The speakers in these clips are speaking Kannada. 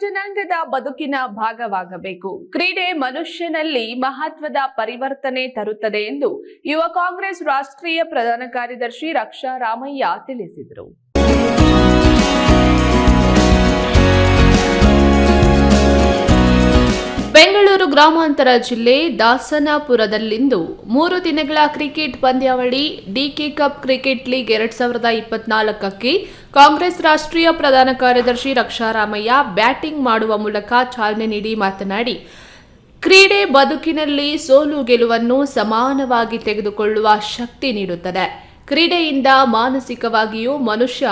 ಜನಾಂಗದ ಬದುಕಿನ ಭಾಗವಾಗಬೇಕು. ಕ್ರೀಡೆ ಮನುಷ್ಯನಲ್ಲಿ ಮಹತ್ವದ ಪರಿವರ್ತನೆ ತರುತ್ತದೆ ಎಂದು ಯುವ ಕಾಂಗ್ರೆಸ್ ರಾಷ್ಟ್ರೀಯ ಪ್ರಧಾನ ಕಾರ್ಯದರ್ಶಿ ರಕ್ಷಾ ರಾಮಯ್ಯ ತಿಳಿಸಿದರು. ಗ್ರಾಮಾಂತರ ಜಿಲ್ಲೆ ದಾಸನಪುರದಲ್ಲಿಂದು ಮೂರು ದಿನಗಳ ಕ್ರಿಕೆಟ್ ಪಂದ್ಯಾವಳಿ ಡಿಕೆ ಕಪ್ ಕ್ರಿಕೆಟ್ ಲೀಗ್ ಎರಡ್ ಸಾವಿರದ ಇಪ್ಪತ್ನಾಲ್ಕಕ್ಕೆ ಕಾಂಗ್ರೆಸ್ ರಾಷ್ಟ್ರೀಯ ಪ್ರಧಾನ ಕಾರ್ಯದರ್ಶಿ ರಕ್ಷಾರಾಮಯ್ಯ ಬ್ಯಾಟಿಂಗ್ ಮಾಡುವ ಮೂಲಕ ಚಾಲನೆ ನೀಡಿ ಮಾತನಾಡಿ, ಕ್ರೀಡೆ ಬದುಕಿನಲ್ಲಿ ಸೋಲು ಗೆಲುವನ್ನು ಸಮಾನವಾಗಿ ತೆಗೆದುಕೊಳ್ಳುವ ಶಕ್ತಿ ನೀಡುತ್ತದೆ. ಕ್ರೀಡೆಯಿಂದ ಮಾನಸಿಕವಾಗಿಯೂ ಮನುಷ್ಯ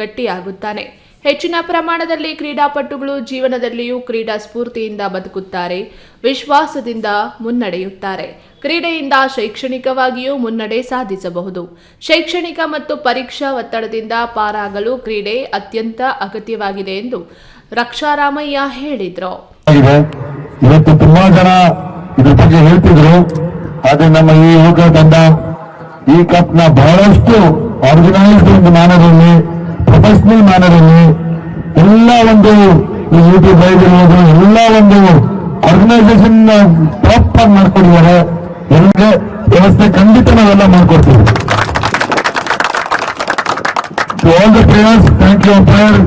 ಗಟ್ಟಿಯಾಗುತ್ತಾನೆ. ಹೆಚ್ಚಿನ ಪ್ರಮಾಣದಲ್ಲಿ ಕ್ರೀಡಾಪಟುಗಳು ಜೀವನದಲ್ಲಿಯೂ ಕ್ರೀಡಾ ಸ್ಫೂರ್ತಿಯಿಂದ ಬದುಕುತ್ತಾರೆ, ವಿಶ್ವಾಸದಿಂದ ಮುನ್ನಡೆಯುತ್ತಾರೆ. ಕ್ರೀಡೆಯಿಂದ ಶೈಕ್ಷಣಿಕವಾಗಿಯೂ ಮುನ್ನಡೆ ಸಾಧಿಸಬಹುದು. ಶೈಕ್ಷಣಿಕ ಮತ್ತು ಪರೀಕ್ಷಾ ಒತ್ತಡದಿಂದ ಪಾರಾಗಲು ಕ್ರೀಡೆ ಅತ್ಯಂತ ಅಗತ್ಯವಾಗಿದೆ ಎಂದು ರಕ್ಷಾರಾಮಯ್ಯ ಹೇಳಿದರು. ಇವತ್ತು ತುಂಬಾ ಜನ ಇದ್ರ ಬಗ್ಗೆ ಹೇಳ್ತಿದ್ರು. ಆದ್ರೆ ನಮ್ಮ ಈ ಯುವಕ ತಂಡ ಈ ಕಪ್ನ ಬಹಳಷ್ಟು ಆರ್ಗನೈಸ್ಡ್ ಅಲ್ಲಿ ಪ್ರೊಫೆಷನಲ್ ಮ್ಯಾನರ್ ಎಲ್ಲ ಒಂದು ಈ ಯೂಟ್ಯೂಬ್ ಲೈವ್ ಇರ್ಬೋದು ಎಲ್ಲ ಒಂದು ಆರ್ಗನೈಸೇಷನ್ ಟಾಪ್ ಆಗಿ ಮಾಡ್ಕೊಂಡಿದ್ದಾರೆ ಎಲ್ಲರಿಗೆ ವ್ಯವಸ್ಥೆ ಖಂಡಿತ ನಾವೆಲ್ಲ ಮಾಡ್ಕೊಡ್ತೀವಿ. To all the players thank you umpire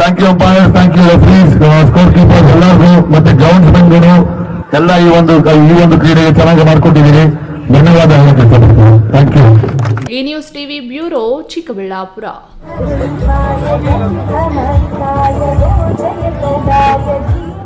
thank you umpires, thank you referees score keepers ಎಲ್ಲರಿಗೂ ಮತ್ತೆ ಗ್ರೌಂಡ್ಸ್ಮನ್ಗಳು ಎಲ್ಲ ಈ ಒಂದು ಈ ಒಂದು ಕ್ರೀಡೆಗೆ ಚೆನ್ನಾಗಿ ಮಾಡ್ಕೊಟ್ಟಿದ್ದೀರಿ. ಧನ್ಯವಾದ thank you A news TV bureau Chikkaballapur.